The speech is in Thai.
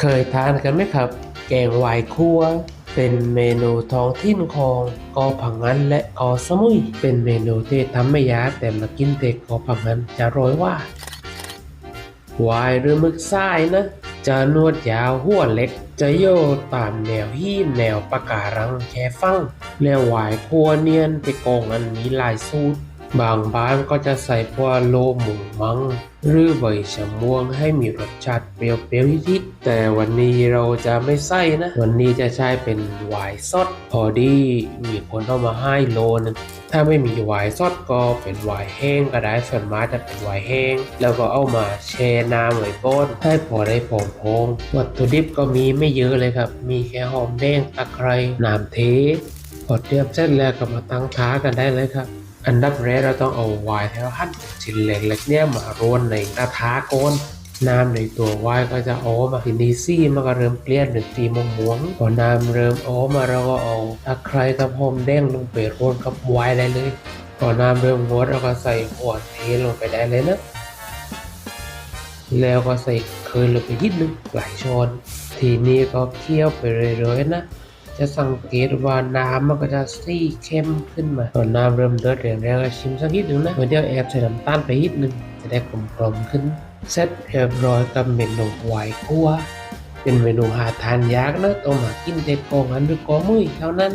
เคยทานกันไหมครับ แกงวายคั่วเป็นเมนูท้องถิ่นของกอผังงันและกอสมุย เป็นเมนูที่ทำไม่ยากแต่มากินเด็กกอผังงันจะร้อยว่าวายหรือมึกทรายนะ จะนวดยาวหัวเล็ก จะโยตามแนวหินแนวปะการังแค่ฟังแล้ววายคั่วเนียนที่กองอันมีหลายสูตร บางบ้านก็จะใส่พวโลหมูมัง หรือใบชะม่วงให้มีรสชาติเปรี้ยวๆนิดๆแต่วันนี้เราจะไม่ใส่นะ วันนี้จะใช้เป็นหวายซดพอดีมีคนเอามาให้โลนึงถ้าไม่มีหวายซดก็เป็นหวายแห้งก็ได้ส่วนมากจะเป็นหวายแห้ง แล้วก็เอามาแช่น้ำไว้ก้นให้พอได้ผงพองวัตถุดิบก็มีไม่เยอะเลยครับ มีแค่หอมแดงตะไคร้น้ำเทพอเตรียมเสร็จแล้วก็มาตั้งท้ากันได้เลยครับ อันดับแรกเราต้องเอาไวน์ที่เราหั่นชิ้นเล็กๆเนี่ยมาโรวนในกระทะก้นน้ำในตัวไวน์ก็จะออกมาทีนี้ซี่มันก็เริ่มเปลี่ยนเป็นสีม่วงๆพอน้ำเริ่มออกมาเราก็เอาตะไครกับหอมแดงลงไปโรวนกับไวน์ได้เลยพอน้ำเริ่มงดเราก็ใส่ขวดเทลงไปได้เลยนะ แล้วก็ใส่เคยลงไปนิดนึงหลายช้อนทีนี้ก็เคี่ยวไปเรื่อยๆนะ จะสังเกตว่าน้ำมันก็จะสีเข้มขึ้นมาตอนน้ำเริ่มเดือดแรงๆก็ชิมสักนิดหนึ่งนะเดี๋ยวแอบใส่น้ำตาลไปนิดนึงจะได้กลมกลมขึ้นเสร็จเรียบร้อยกับเมนูหวายคั่วเป็นเมนูหาทานยากนะต้องมากินเด็ดกองอันด้วยกองมือเท่านั้น